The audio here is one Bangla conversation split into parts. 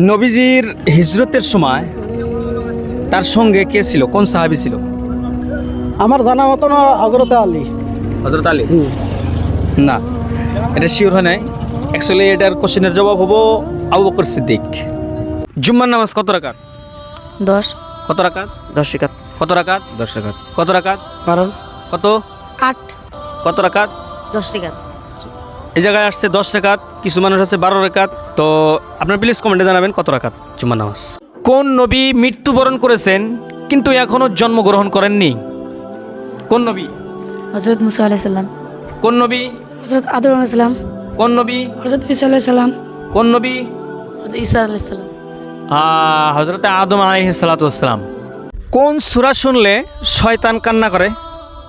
নবীজির হিজরতের সময় তার সঙ্গে কে ছিল? কোন সাহাবি ছিল? আমার জানা মতো না হজরত আলী। হজরত আলী? না এটা শিওর হয় নাই। অ্যাকচুয়ালি এটার কোশ্চেনের জবাব হব আবু বকর সিদ্দিক। জুম্মার নামাজ কত রাকাত? দশ। কত রাকাত? দশ রেখাত কত রাকাত? দশ রেখাত কত রাকাত? বারো। কত? আট। কত রাকাত? দশ রেখাত এই জায়গায় আসছে দশ রেখাত কিছু মানুষ আছে বারো রেখাত। তো আপনার প্লিজ কমেন্টে জানাবেন কত রাকাত জুম্মার নামাজ। কোন নবী মৃত্যুবরণ করেছেন কিন্তু এখনও জন্মগ্রহণ করেননি? কোন নবী? হজরত মুসা আলাইসাল্লাম কোন নবী? হজরত আদম আলাইসাল্লাম কোন নবী? হজরত ইসা আলাইসাল্লাম কোন নবী? ইসা আলাইসাল্লাম হজরত আদম আলাইহিসালাম কোন সুরা শুনলে শয়তান কান্না করে?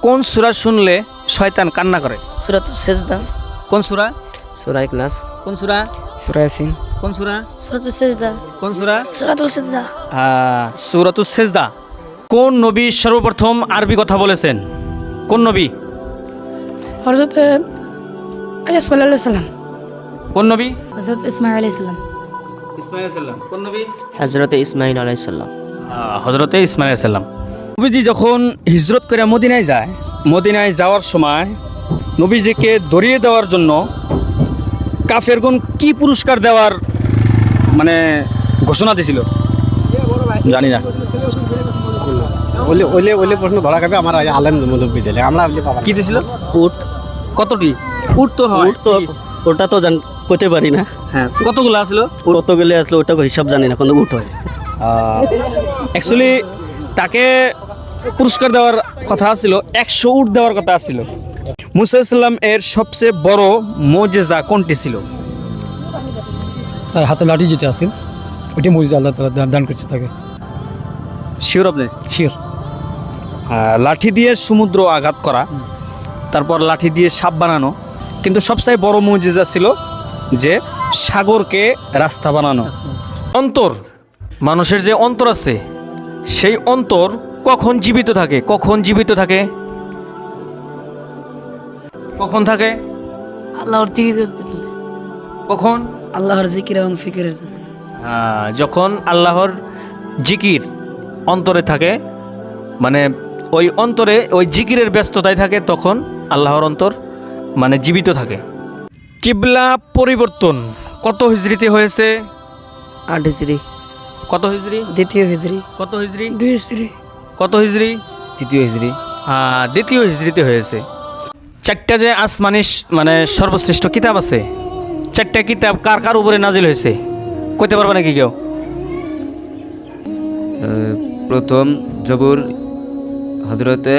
কোন সুরা শুনলে শয়তান কান্না করে? সুরাত সেজদা। কোন সুরা? সুরা ক্লাস কোন সুরা? সুরা ইয়াসিন। কোন সুরা? সুরাত সেজদা। কোন সুরা? সুরাতুল সেজদা। সুরাতুস সেজদা। কোন নবী সর্বপ্রথম আরবি কথা বলেছেন? কোন নবী? হজরত ইসমাইল আলাইসাল্লাম কোন নবী? হজরত ইসমাইল আলাইসাল্লাম ইসমাইল কোন নবী? হজরত ইসমাইল আলাইসাল্লাম হজরতে ইসমাইল সাল্লাম নবীজি যখন হিজরত করে মদিনায় যায় মদিনায় যাওয়ার সময় নবীজিকে ধরিয়ে দেওয়ার জন্য কাফেরগুন কি পুরস্কার দেওয়ার মানে ঘোষণা দিছিল? জানি না। ওলে ওলে ওলে প্রশ্ন ধরা খাবে আমার আলেম মুরব্বী ছেলে। আমরা বাবা কি দিছিল? উঠ কতটি? উট তো হয়। উঠ তো ওটা তো জান করতে পারি না। হ্যাঁ কতগুলো আসলো? কত গেলে আসলে ওটা হিসাব জানি না কিন্তু উঠ হয়। অ্যাকচুয়ালি তাকে পুরস্কার দেওয়ার কথা ছিল একশো উট দেওয়ার কথা ছিল। মুসা ইসলাম এর সবচেয়ে বড় মজেজা কোনটি ছিল? তার হাতে লাঠি যেটা আছে ওইটা মসজিদ আল্লাহ তালা দান- করছে তাকে। শিওর আপনি? আহ, লাঠি দিয়ে সমুদ্র আঘাত করা তারপর লাঠি দিয়ে সাপ বানানো কিন্তু সবচেয়ে বড় মজেজা ছিল যে সাগরকে রাস্তা বানানো। অন্তর মানুষের যে অন্তর আছে সেই অন্তর কখন জীবিত থাকে? কখন জীবিত থাকে? কখন থাকে? আল্লাহর জিকির করতে দিলে। কখন? আল্লাহর জিকির এবং ফিকিরের জন্য। হ্যাঁ, যখন আল্লাহর জিকির অন্তরে থাকে মানে ওই অন্তরে ওই জিকিরের ব্যস্ততায় থাকে তখন আল্লাহর অন্তর মানে জীবিত থাকে। কিবলা পরিবর্তন কত হিজড়িতে হয়েছে? আট হিজড়ি কত হিজড়ি দ্বিতীয় হিজরি। কত হিজড়ি দুই হিজরি। কত হিজড়ি তৃতীয় হিজড়ি হ্যাঁ দ্বিতীয় হিজড়িতে হয়েছে। চারটা যে আসমানি মানে সর্বশ্রেষ্ঠ কিতাব আছে, চারটা কিতাব কার কার উপরে নাজিল হয়েছে? কইতে পারবে নাকি কেউ? প্রথম জবুর হজরতে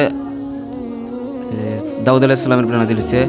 দাউদ আলাহিসামের উপরে নাজিল হয়েছে।